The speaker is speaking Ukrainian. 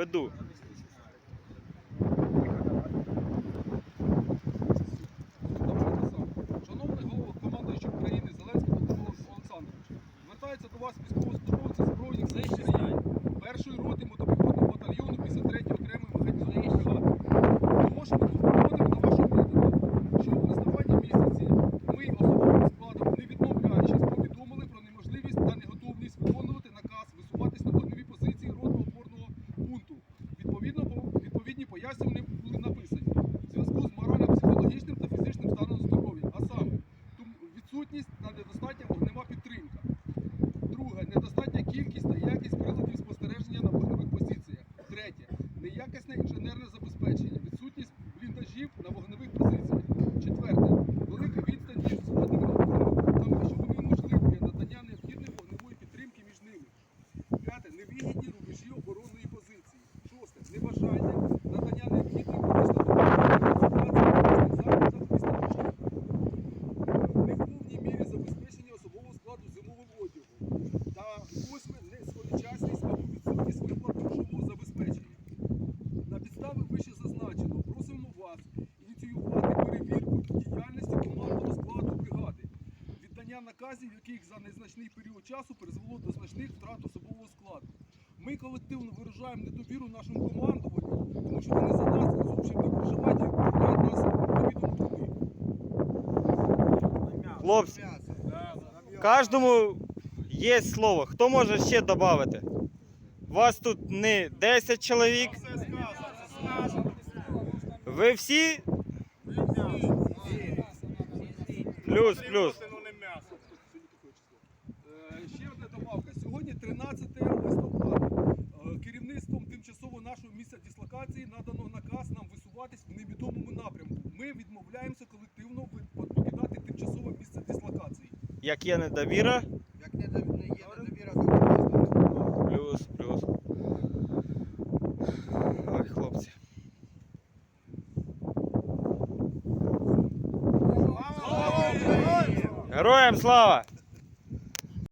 બધું пояснення були написані в зв'язку з морально-психологічним та фізичним станом здоров'я, а саме відсутність та недостатня вогнева підтримка. Друге, недостатня кількість та якість приладів спостереження на вогневих позиціях. Третє, неякісне інженерне забезпечення, відсутність бліндажів на вогневих позиціях. Наказів, яких за незначний період часу призвело до значних втрат особового складу. Ми колективно виражаємо недовіру нашому командуванню, тому що вони за нас зовсім не переживають і відправляють нас невідомо куди. Хлопці, кожному є слово. Хто може ще додати? Вас тут не 10 чоловік. Ви всі? Плюс, плюс. Місця надано наказ нам висуватись в невідомому напрямку. Ми відмовляємося колективно покидати тимчасове місце дислокації. Як є недовіра? Як не є недовіра до керівництва. Плюс, плюс. Ой, хлопці. Героям слава!